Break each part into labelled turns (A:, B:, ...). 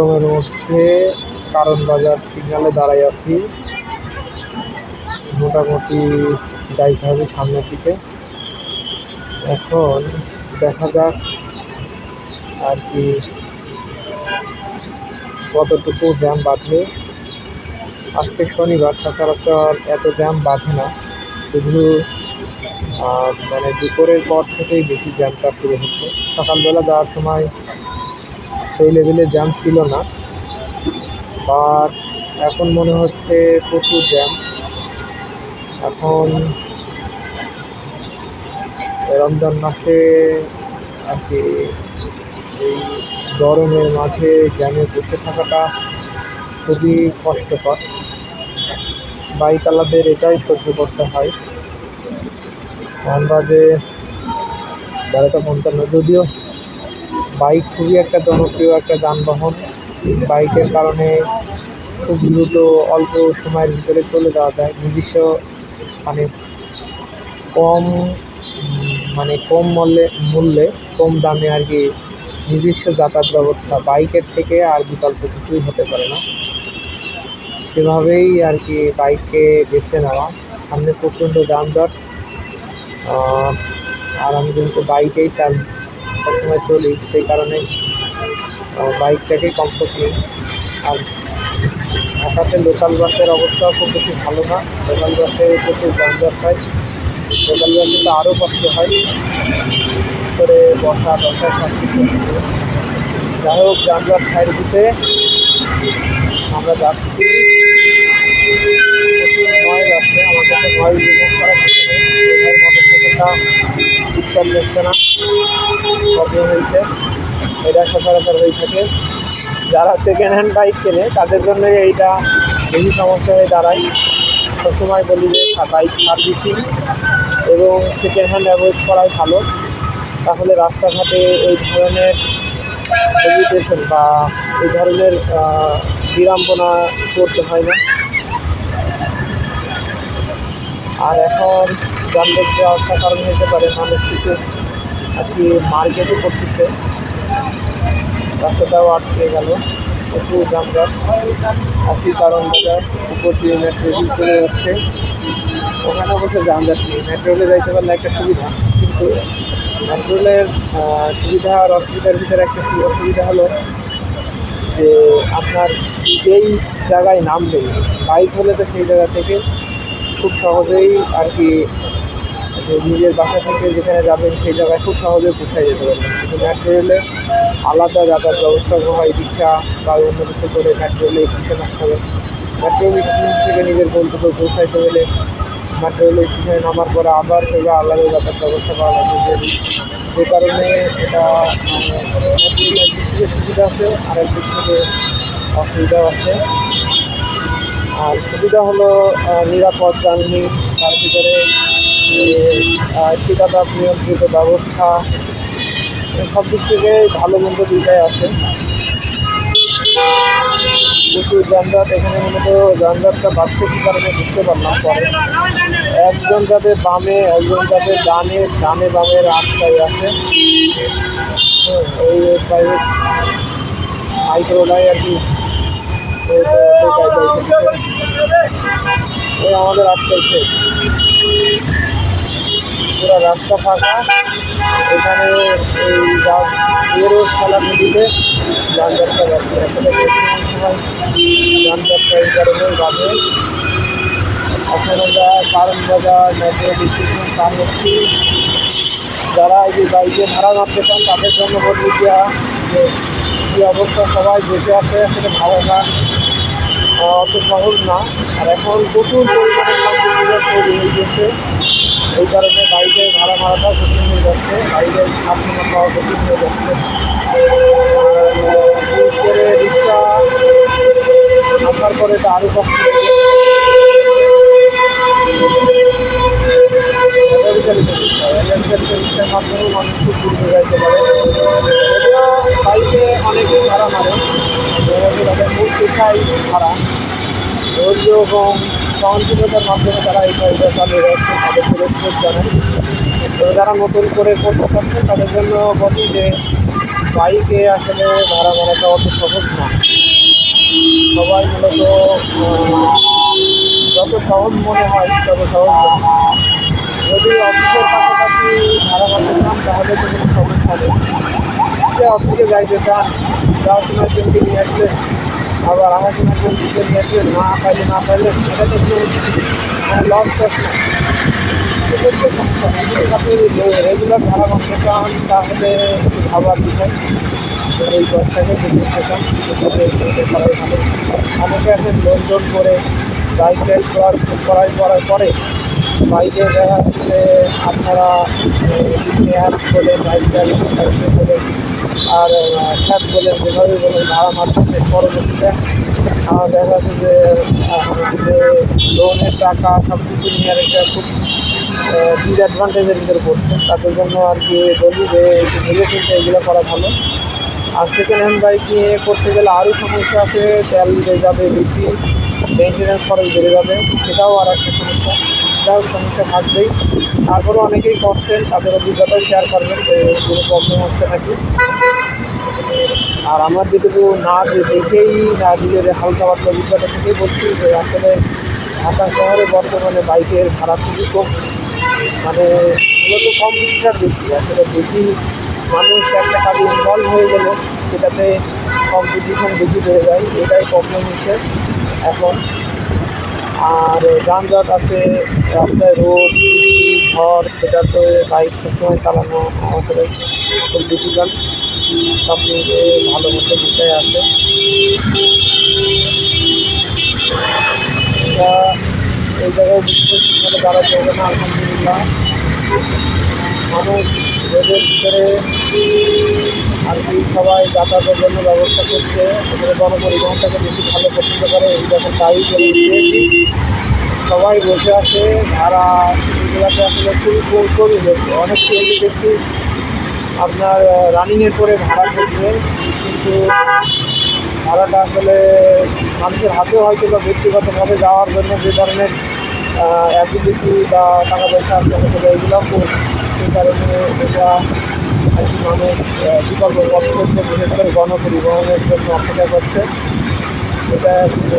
A: গরমের মধ্যে কারণ বাজার সিগনালে দাঁড়াই আছি। মোটামুটি যাইতে হবে সামনের দিকে। এখন দেখা যাক আর কি কতটুকু জ্যাম বাঁধবে। আজকে শনিবার, সচরাচর এত জ্যাম বাঁধে না। শুধু মানে দুপুরের পর থেকেই বেশি জ্যামটা শুরু হচ্ছে। সকালবেলা যাওয়ার সময় সেই লেভেলে জ্যাম ছিল না। বাট এখন মনে হচ্ছে প্রচুর জ্যাম এখন রমজান মাসে আর কি এই গরমের মাঝে জ্যামে বসে থাকাটা খুবই কষ্টকর। বাইকওয়ালাদের এটাই সহ্য করতে হয়। বাজে বারোটা পঞ্চান্ন। যদিও বাইক খুবই একটা জনপ্রিয় একটা যানবাহন। বাইকের কারণে খুব দ্রুত অল্প সময়ের ভিতরে চলে যাওয়া যায়। নিজস্ব মানে কম মানে কম মূল্যে মূল্যে কম দামে আর কি নিজস্ব যাতায়াত ব্যবস্থা বাইকের থেকে আর বিকল্প কিছুই হতে পারে না। সেভাবেই আর কি বাইককে বেছে নেওয়া। সামনে প্রচণ্ড যানজট। আর আমি কিন্তু বাইকেই চাল সবসময় চলি সেই কারণে আহ, বাইকটাকেই কমফোর্ট নিই। আর ঢাকাতে লোকাল বাসের অবস্থাও খুব বেশি ভালো না। লোকাল বাসে প্রচুর যানজট হয়। লোকাল বাসে তো আরও কষ্ট হয়। করে বসা বসা সব কিছু যাই হোক যানজট সাইড দিতে আমরা যাচ্ছি। নয়েজ আসছে আমার কাছে নয়েজ রিমুভ করা কিছু দেখছে না প্রবলেম হয়েছে এটা সচরাচর হয়ে থাকে যারা সেকেন্ড হ্যান্ড বাইক কেনে, তাদের জন্য এইটা বেশি সমস্যা হয়ে দাঁড়ায়। সবসময় বলি যে বাইক সার্ভিসিং এবং সেকেন্ড হ্যান্ড অ্যাভয়েড করাই ভালো। তাহলে রাস্তাঘাটে এই ধরনের হেজিটেশন বা এই ধরনের বিড়ম্বনা করতে হয় না। আর এখন যানজট ব্যবস্থার কারণ হতে পারে, মানুষ কিছু আর কি মার্কেটও করতেছে। রাস্তাটাও আটকে গেল, প্রচুর যানজট। আশি কারণ বাজার উপর দিয়ে মেট্রো চলে যাচ্ছে। ওখানে অবশ্য যানজট নেই মেট্রো রেলে যাইতে পারলে একটা সুবিধা। কিন্তু মেট্রো রেলের সুবিধা আর অসুবিধার ভিতরে একটা অসুবিধা হলো যে আপনার যেই জায়গায় নামবেন বাইক হলে তো সেই জায়গা থেকে খুব সহজেই আর কি নিজের বাসা থেকে যেখানে যাবেন সেই জায়গায় খুব সহজে পৌঁছায় যেতে পারবেন। কিন্তু মেট্রো রেলে আলাদা যাতায়াত ব্যবস্থা হয়, রিক্সা বা অন্য কিছু করে মেট্রো রেলে স্টেশন আসতে হবে। মেট্রো স্টেশন থেকে নিজের গন্তব্যে পৌঁছাইতে গেলে মেট্রো রেল স্টেশনে নামার পরে আবার সেটা আলাদা যাতায়াত ব্যবস্থা করা লাগে যে কারণে এটা মানে মেট্রো দিক থেকে সুবিধা আছে আর একদিক থেকে অসুবিধাও আছে। আর সুবিধা হলো নিরাপদ জার্নি তার ভিতরে ঠিকাদার নিয়ন্ত্রিত ব্যবস্থা, সব দিক থেকে ভালো মন্দ দুইটাই আছে। প্রচুর যানজট, এখানে মূলত যানজটটা বাড়ছে কী কারণে বুঝতে পারলাম পরে। একজন যাদের বামে, একজন যাদের ডানে ডানে বামে রাস্তায় আছে। ওই প্রাইভেট মাইক্রোডাই আর কি। আমাদের রাস্তায় পুরো রাস্তা ফাঁকা। এখানে এই এরও খেলা নদীতে যানজটটা যাচ্ছে আসলে যানজটটা এই কারণেই বাঁধে। এখন আমরা কারণ বাজার, মেট্রো ডিস্ট্রিকশন পার হচ্ছি যারা এই যে বাইকে ভাড়া মারতে চান, তাদের জন্য বলছি যে যে কী অবস্থা, সবাই বেঁচে আছে, সেটা ভালোটা অত সহজ না। আর এখন প্রচুর পরিমাণে কম্পিটিশন তৈরি হয়ে গেছে। এই কারণে বাইকের ভাড়া মারাটাও কঠিন হয়ে যাচ্ছে বাইকের সামনে পাওয়া হয়ে যাচ্ছে। করে রিক্সা আসার পরে তো আরও রিক্সার যদিও বাইকে অনেকেই ভাড়া মারে ভাড়া ধৈর্য এবং মাধ্যমে তারা এই কাজটা চালিয়ে যাচ্ছে তাদেরকে তো যারা নতুন করে করতে চাচ্ছেন তাদের জন্য বলি যে, বাইকে আসলে ভাড়া মারাটা অত সহজ না। সবাই মূলত যত সহজ মনে হয়, তত সহজ যদি অফিসের পাশাপাশি ভাড়া করতে চান, তাহলে তো কোনো সমস্যা নেই। সে অফিসে যাইতে চান, যাওয়ার সময় জলদি নিয়ে আসলেন আবার আসার সময় জলদি নিয়ে আসলেন না পাইলে না পাইলে এটা তো লস প্রশ্ন আপনি রেগুলার ভাড়া করতে চান তাহলে ভাবার বিষয় এই দশটাকে যদি চান করাই অনেকে আছে লোন টোন করে বাইক রাইড করার করার করার পরে বাইকে দেখা যাচ্ছে আপনারা অ্যাপ বলে বাইক বলে আর খ্যাপ বলে যেভাবে বলে ভাড়া মারতেছে পরবর্তীতে আমার দেখা যাচ্ছে যে লোনের টাকা সব কিছু নিয়ে খুব ডিসঅ্যাডভান্টেজের ভিতরে পড়ছে। তাদের জন্য আর কি বলি যে ভেবে চিন্তে এগুলো করা ভালো। আর সেকেন্ড হ্যান্ড বাইক নিয়ে করতে গেলে আরও সমস্যা আছে, তেল বেড়ে যাবে বেশি মেনটেন্যান্স খরচ বেড়ে যাবে, সেটাও আর একটা সমস্যা। সেটাও সমস্যা থাকবেই। তারপরে অনেকেই করছেন, তাদের অভিজ্ঞতাও শেয়ার করবেন যে, কোনো প্রবলেম হচ্ছে নাকি। আর আমার যেটুকু না দেখেই, না নিজের হালকা পাতলা অভিজ্ঞতা থেকেই বলছি যে, আসলে ঢাকা শহরে বর্তমানে বাইকের ভাড়া খুবই কম। মানে মূলত কম্পিটিটার বেশি, আসলে বেশি মানুষ একটা কাজে ইনভলভ হয়ে গেলে, সেটাতে কম্পিটিশন বেশি বেড়ে যায়, এটাই প্রবলেম হচ্ছে এখন। আর যানজট আছে, রাস্তায় রোড, ঘর সেটা তো বাইক সবসময় চালানো আসলে খুব ডিফিকাল্ট সব মিলিয়ে ভালো মতো বিষয় আছে। এই জায়গায় মানে দাঁড়াতে হবে না আলহামদুলিল্লাহ মানুষ রোদের ভিতরে আর কি সবাই যাতায়াতের জন্য ব্যবস্থা করছে এখানে গণপরিবহনটাকে বেশি ভালো পছন্দ করে এই যখন এবং সবাই বসে আছে ভাড়া এগুলোতে আসলে খুবই কম কমই হচ্ছে অনেক সিএনজি দেখছি আপনার রানিংয়ের পরে ভাড়া করছে কিন্তু ভাড়াটা আসলে মানুষের হাতে হয়তো বা ব্যক্তিগতভাবে যাওয়ার জন্য যে ধরনের অ্যাবিলিটি বা টাকা পয়সা এগুলো সেই কারণে এটা কি মানুষ বিকল্প পথ করছে বিশেষ করে গণপরিবহনের জন্য অপেক্ষা করছে। এটা একটি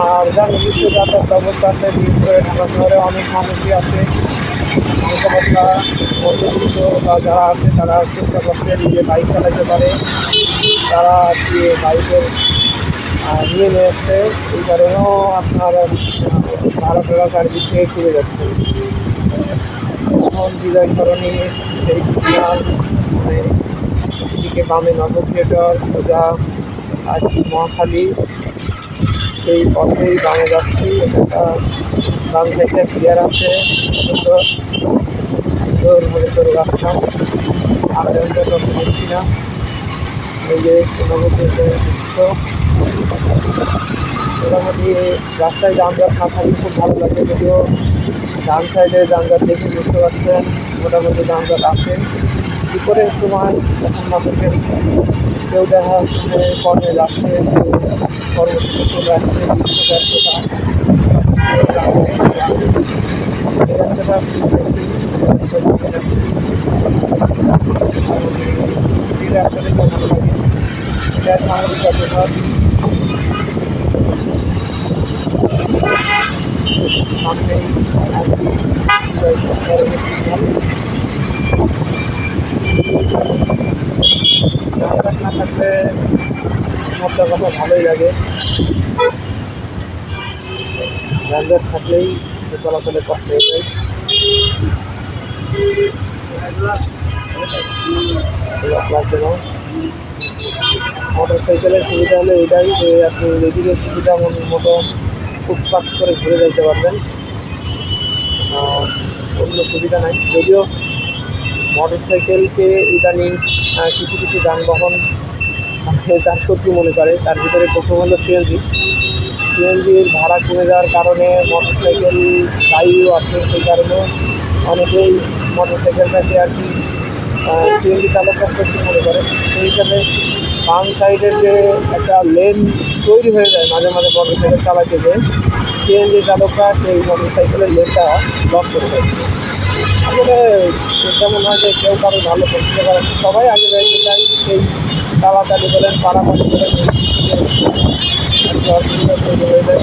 A: আর যা নির্দিষ্ট যাতায়াত ব্যবস্থা আছে বিশেষ করে ঢাকা শহরে অনেক মানুষই আছে। হালকা মধ্যবিত্ত বা যারা আছে, তারা চেষ্টা করছে নিজে বাইক চালাতে পারে। তারা বাইকের নিয়ে এসছে এই কারণেও আপনার ভাড়া টাড়া চারিদিক থেকে ফিরে যাচ্ছে। এখন বিজয় সরণি সেই মানে এদিকে বামে নগর থিয়েটার সোজা আর মহাখালী, সেই পথেই বামে যাচ্ছি। এটা বাম থেকে ক্লিয়ার আছে, সুন্দর। সুন্দর ভাবে করে রাখতাম আর একটা দেখছি না। এই যে নগর থিয়েটার মোটামুটি রাস্তায় যানজট না থাকলে খুব ভালো লাগে, যদিও ডান সাইডে যানজট দেখে বুঝতে পারছেন, মোটামুটি যানজট আছে। কী করে সময় এখন মানুষের কেউ দেখা যাচ্ছে কর্মে যাচ্ছে কর্মসূচি চলে আসছে ব্যস্ততা এটা সামনেই আর কি বিজয় সরকারের সিগন্যাল যানজট না থাকলে কথা ভালোই লাগে যানজট থাকলেই চলাচলে কষ্ট হয়ে যায় মোটর সাইকেলের সুবিধা হলে এটাই যে আপনি এদিকে সুবিধা মতো ফুটপাথ করে ঘুরে যেতে পারবেন অন্য সুবিধা নাই। যদিও মোটর সাইকেলকে ইদানিং কিছু কিছু যানবাহন মানে তার শত্রু মনে করে, তার ভিতরে প্রথম হলো সিএনজি সিএনজির ভাড়া কমে যাওয়ার কারণে মোটর সাইকেল দায়ীও আছে সেই কারণে অনেকেই মোটর সাইকেলটাকে আর কি সিএনজি চালকরা শত্রু মনে করে। সেই হিসাবে বাম সাইডের যে একটা লেন তৈরি হয়ে যায়, মাঝে মাঝে মোটর সাইকেল চালাতে গিয়ে সিএনজি চালকরা সেই মোটর সাইকেলের লেনটা ব্লক করে দেয়। আসলে যেমন হয় যে কেউ কারও ভালো করতে পারে সবাই আগে যাইতে চাই সেই তাড়াতাড়ি বলেন, পাড়াপাড়ি বলেন অসুবিধা তৈরি হয়ে যায়।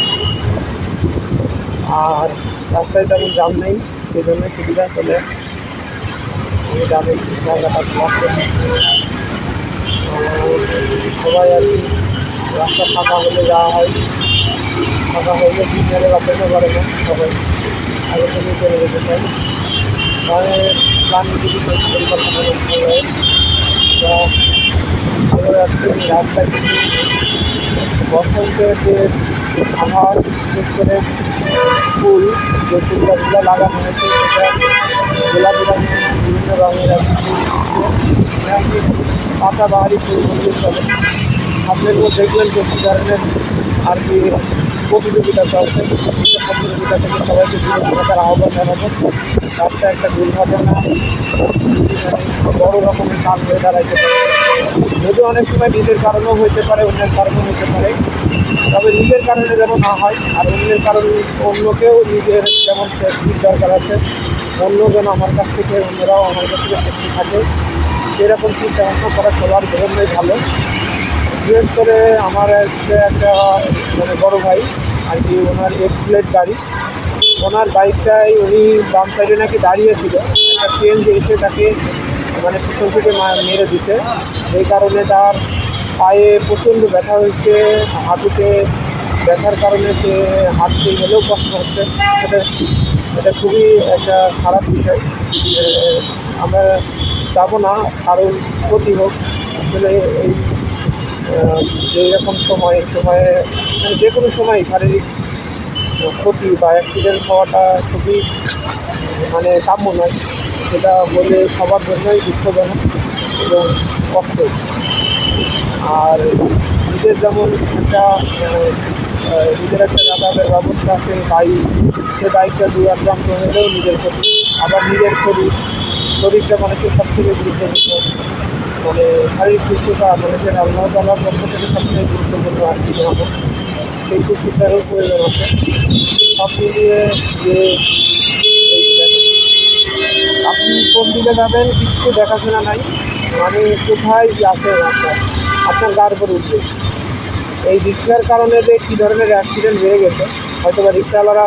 A: আর রাস্তায় তেমন জাম নেই সেই জন্য সুবিধা চলে এই জামের জায়গাটা সবাই আর কি, রাস্তা ফাঁকা হলে যাওয়া হয়। ফাঁকা হলে সিগন্যালের অপেক্ষা করে না, সবাই আগে থেকে চলে যেতে চাই মানে প্ল্যান যদি পরিকল্পনা করতে হয়। আমরা রাস্তায় বসন্তের যে আবহাওয়া বিশেষ করে ফুল যে ফুল লাগানো হয়েছে, সেটা রঙের বিভিন্ন রঙের আর পাতা বাহারি ফুল বলতে দেখলেন যে কী ধরনের আর কি প্রতিযোগিতা চলছে। প্রতিযোগিতা থেকে সবাইকে দূরে আহ্বান জানাব। রাস্তায় একটা দুর্ঘটনা, বড় রকমের কাজ হয়ে দাঁড়াইতে পারে। যদিও অনেক সময় নিজের কারণেও হইতে পারে, অন্যের কারণেও হতে পারে। তবে নিজের কারণে যেন না হয়, আর অন্যের কারণ অন্যকেও নিজের যেমন সেফটির দরকার আছে অন্য যেন আমার কাছ থেকে, অন্যরাও আমার কাছ থেকে সেফটি থাকে সেরকম চিন্তা করা সবার জন্যই ভালো। বিশেষ করে আমার একটা মানে বড় ভাই, আর কি ওনার এক প্লেট গাড়ি। ওনার বাইকটাই উনি বাম সাইডে নাকি দাঁড়িয়েছিল একটা ট্রেন এসে তাকে মানে পিছন থেকে মেরে দিছে। এই কারণে তার পায়ে প্রচণ্ড ব্যথা হয়েছে হাঁটুতে ব্যথার কারণে সে হাঁটতে গেলেও কষ্ট হচ্ছে। এটা এটা খুবই একটা খারাপ বিষয়। আমরা যাব না কারণ ক্ষতি হোক। আসলে এই আহ, যে এরকম সময় সময়ে মানে যে কোনো সময় শারীরিক ক্ষতি বা অ্যাক্সিডেন্ট হওয়াটা খুবই মানে কাম্য নয়। সেটা হলে সবার জন্যই দুঃখজনক এবং কষ্ট আর নিজের যেমন একটা নিজের একটা যাতায়াতের ব্যবস্থা আছে বাইক সে বাইকটা দু আক্রান্ত হলেও নিজের ক্ষতি, আবার নিজের শরীর শরীরটা মানুষের সবথেকে গুরুত্বপূর্ণ। মানে শারীরিক সুস্থতা মানুষের আল্লাহ তালার পক্ষ থেকে সবথেকে গুরুত্বপূর্ণ আর কি জানাব সেই সুস্থতারও প্রয়োজন আছে সব মিলিয়ে যে আপনি কোন দিকে যাবেন, কিছু দেখাশোনা নাই। মানে কোথায় যাচ্ছেন আপনার? আপনার গার উপর উঠবে। এই রিক্সার কারণে যে কী ধরনের অ্যাক্সিডেন্ট বেড়ে গেছে হয়তো বা রিক্সাওয়ালারা,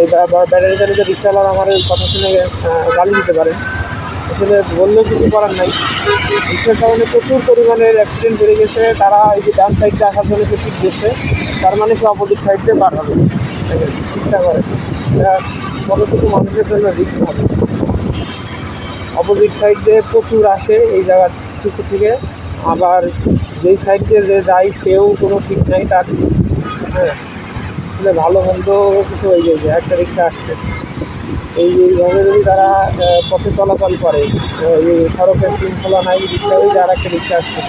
A: এই ব্যাটারি চালিত রিক্সাওয়ালারা আমার কথা শুনে গালি দিতে পারে। আসলে বললেও কিছু করার নাই। রিক্সার কারণে প্রচুর পরিমাণের অ্যাক্সিডেন্ট বেড়ে গেছে। তারা এই যে ডান সাইডটা আসার জন্য সে ঠিক দিচ্ছে তার মানে সে অপোজিট সাইড বার হবে। চিন্তা করে। কতটুকু মানুষের জন্য রিক্স হবে? অপোজিট সাইড প্রচুর আসে এই জায়গাটুকু থেকে। আবার যেই সাইড দিয়ে যে যায় সেও কোনো ঠিক নাই, তার হ্যাঁ ভালো মন্দ কিছু হয়ে গেছে, একটা রিক্সা আসছে। এই এইভাবে যদি তারা পথে চলাচল করে এই সড়কের শৃঙ্খলা নাই রিক্সা ওই যে আর একটা রিক্সা আসছে,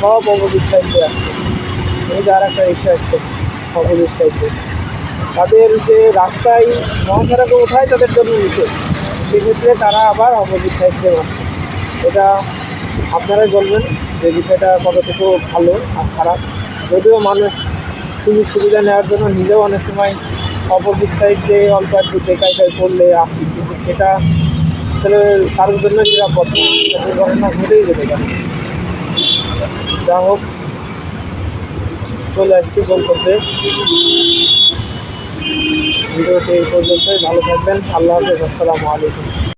A: সব অপোজিট দিয়ে আসছে। এই যে আর একটা রিক্সা আসছে অপোজিট সাইড তাদের যে রাস্তায় মহাসড়কে ওঠায় তাদের জন্য নিষেধ। সেক্ষেত্রে তারা আবার অপোজিট সাইড দিয়ে মারছে এটা আপনারাই বলবেন যে বিষয়টা কতটুকু ভালো আর খারাপ। যদিও মানুষ সুযোগ সুবিধা নেওয়ার জন্য নিজেও অনেক সময় অপোজিট সাইড দিয়ে অল্প একটু টেকাইটাই করলে আসি কিন্তু সেটা আসলে কারোর জন্য নিরাপদ না একটা দুর্ঘটনা ঘটেই যেতে পারে। যা হোক চলে আসছি করতে ভিডিওটি এই পর্যন্তই, ভালো থাকবেন, আল্লাহ হাফেজ, আসসালামু আলাইকুম।